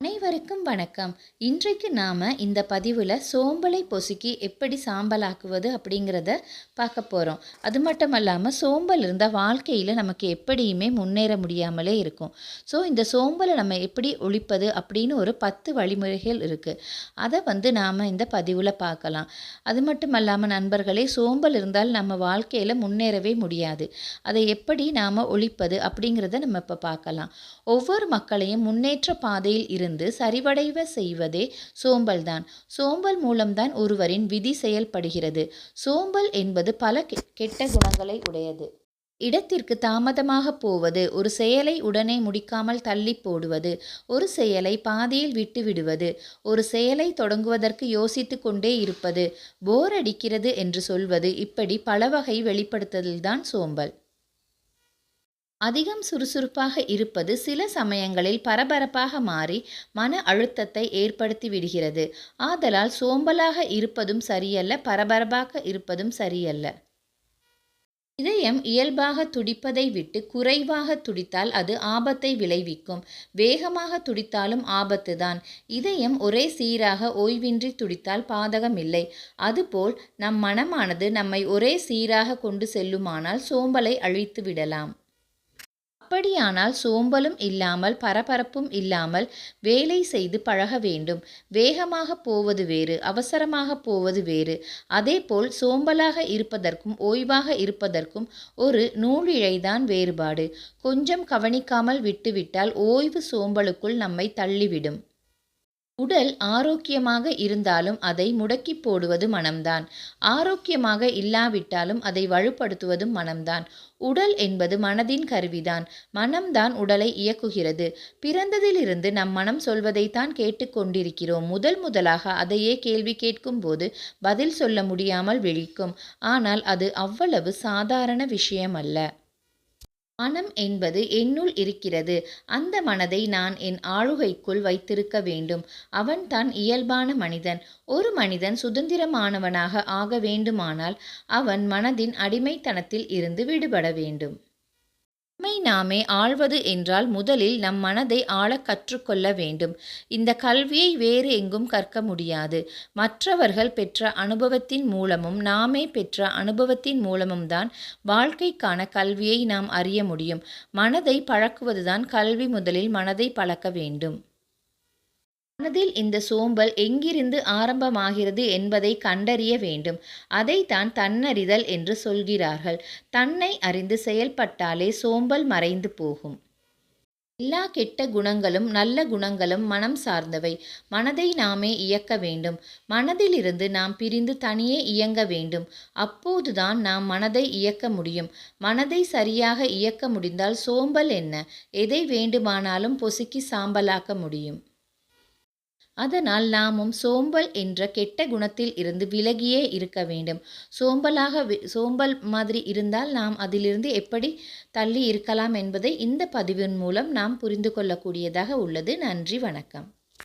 அனைவருக்கும் வணக்கம். இன்றைக்கு நாம் இந்த பதிவில் சோம்பலை பொசுக்கி எப்படி சாம்பலாக்குவது அப்படிங்கிறத பார்க்க போகிறோம் அது மட்டும் இல்லாமல் சோம்பல் இருந்தால் வாழ்க்கையில் நமக்கு எப்படியுமே முன்னேற முடியாமலே இருக்கும். ஸோ இந்த சோம்பலை நம்ம எப்படி ஒழிப்பது அப்படின்னு ஒரு பத்து வழிமுறைகள் இருக்குது அதை வந்து நாம் இந்த பதிவில் பார்க்கலாம். அது மட்டும் இல்லாமல் நண்பர்களே சோம்பல் இருந்தால் நம்ம வாழ்க்கையில் முன்னேறவே முடியாது. அதை எப்படி நாம் ஒழிப்பது அப்படிங்கிறத நம்ம இப்போ பார்க்கலாம். ஒவ்வொரு மக்களையும் முன்னேற்ற பாதையில் இருந்து சரிவடைவ செய்வதே சோம்பல்தான். சோம்பல் மூலம்தான் ஒருவரின் விதி செயல்படுகிறது. சோம்பல் என்பது பல கெ- கெட்ட குணங்களை உடையது. இடத்திற்கு தாமதமாக போவது ஒரு செயலை உடனே முடிக்காமல் தள்ளி போடுவது ஒரு செயலை பாதியில் விட்டு விடுவது ஒரு செயலை தொடங்குவதற்கு யோசித்து கொண்டே இருப்பது போர் அடிக்கிறது என்று சொல்வது இப்படி பல வகை வெளிப்படுத்துதல்தான் சோம்பல். அதிகம் சுறுசுறுப்பாக இருப்பது சில சமயங்களில் பரபரப்பாக மாறி மன அழுத்தத்தை ஏற்படுத்தி விடுகிறது. ஆதலால் சோம்பலாக இருப்பதும் சரியல்ல பரபரப்பாக இருப்பதும் சரியல்ல. இதயம் இயல்பாக துடிப்பதை விட்டு குறைவாக துடித்தால் அது ஆபத்தை விளைவிக்கும். வேகமாக துடித்தாலும் ஆபத்து தான் இதயம் ஒரே சீராக ஓய்வின்றி துடித்தால் பாதகமில்லை. அதுபோல் நம் மனமானது நம்மை ஒரே சீராக கொண்டு செல்லுமானால் சோம்பலை அழித்து விடலாம். அப்படியானால் சோம்பலும் இல்லாமல் பரபரப்பும் இல்லாமல் வேலை செய்து பழக வேண்டும். வேகமாக போவது வேறு அவசரமாக போவது வேறு. அதேபோல் சோம்பலாக இருப்பதற்கும் ஓய்வாக இருப்பதற்கும் ஒரு நூலிழைதான் வேறுபாடு. கொஞ்சம் கவனிக்காமல் விட்டுவிட்டால் ஓய்வு சோம்பலுக்குள் நம்மை தள்ளிவிடும். உடல் ஆரோக்கியமாக இருந்தாலும் அதை முடக்கி போடுவது மனம்தான். ஆரோக்கியமாக இல்லாவிட்டாலும் அதை வலுப்படுத்துவதும் மனம்தான். உடல் என்பது மனதின் கருவிதான். மனம்தான் உடலை இயக்குகிறது. பிறந்ததிலிருந்து நம் மனம் சொல்வதைத்தான் கேட்டுக்கொண்டிருக்கிறோம் முதல் முதலாக அதையே கேள்வி கேட்கும்போது பதில் சொல்ல முடியாமல் விழிக்கும். ஆனால் அது அவ்வளவு சாதாரண விஷயமல்ல. மனம் என்பது என்னுள் இருக்கிறது. அந்த மனதை நான் என் ஆளுகைக்குள் வைத்திருக்க வேண்டும். அவன்தான் இயல்பான மனிதன். ஒரு மனிதன் சுதந்திரமானவனாக ஆக வேண்டுமானால் அவன் மனதின் அடிமைத்தனத்தில் இருந்து விடுபட வேண்டும். நம்மை நாமே ஆழ்வது என்றால் முதலில் நம் மனதை ஆள கற்றுக்கொள்ள வேண்டும். இந்த கல்வியை வேறு எங்கும் கற்க முடியாது. மற்றவர்கள் பெற்ற அனுபவத்தின் மூலமும் நாமே பெற்ற அனுபவத்தின் மூலமும் தான் வாழ்க்கைக்கான கல்வியை நாம் அறிய முடியும். மனதை பழக்குவதுதான் கல்வி முதலில் மனதை பழக்க வேண்டும். மனதில் இந்த சோம்பல் எங்கிருந்து ஆரம்பமாகிறது என்பதை கண்டறிய வேண்டும். அதைத்தான் தன்னறிதல் என்று சொல்கிறார்கள். தன்னை அறிந்து செயல்பட்டாலே சோம்பல் மறைந்து போகும். எல்லா கெட்ட குணங்களும் நல்ல குணங்களும் மனம் சார்ந்தவை. மனதை நாமே இயக்க வேண்டும். மனதிலிருந்து நாம் பிரிந்து தனியே இயங்க வேண்டும். அப்போதுதான் நாம் மனதை இயக்க முடியும். மனதை சரியாக இயக்க முடிந்தால் சோம்பல் என்ன? எதை வேண்டுமானாலும் பொசுக்கி சாம்பலாக்க முடியும். அதனால் நாமும் சோம்பல் என்ற கெட்ட குணத்தில் இருந்து விலகியே இருக்க வேண்டும். சோம்பலாக சோம்பல் மாதிரி இருந்தால் நாம் அதிலிருந்து எப்படி தள்ளி இருக்கலாம் என்பதை இந்த பதிவின் மூலம் நாம் புரிந்து கொள்ளக்கூடியதாக உள்ளது. நன்றி வணக்கம்.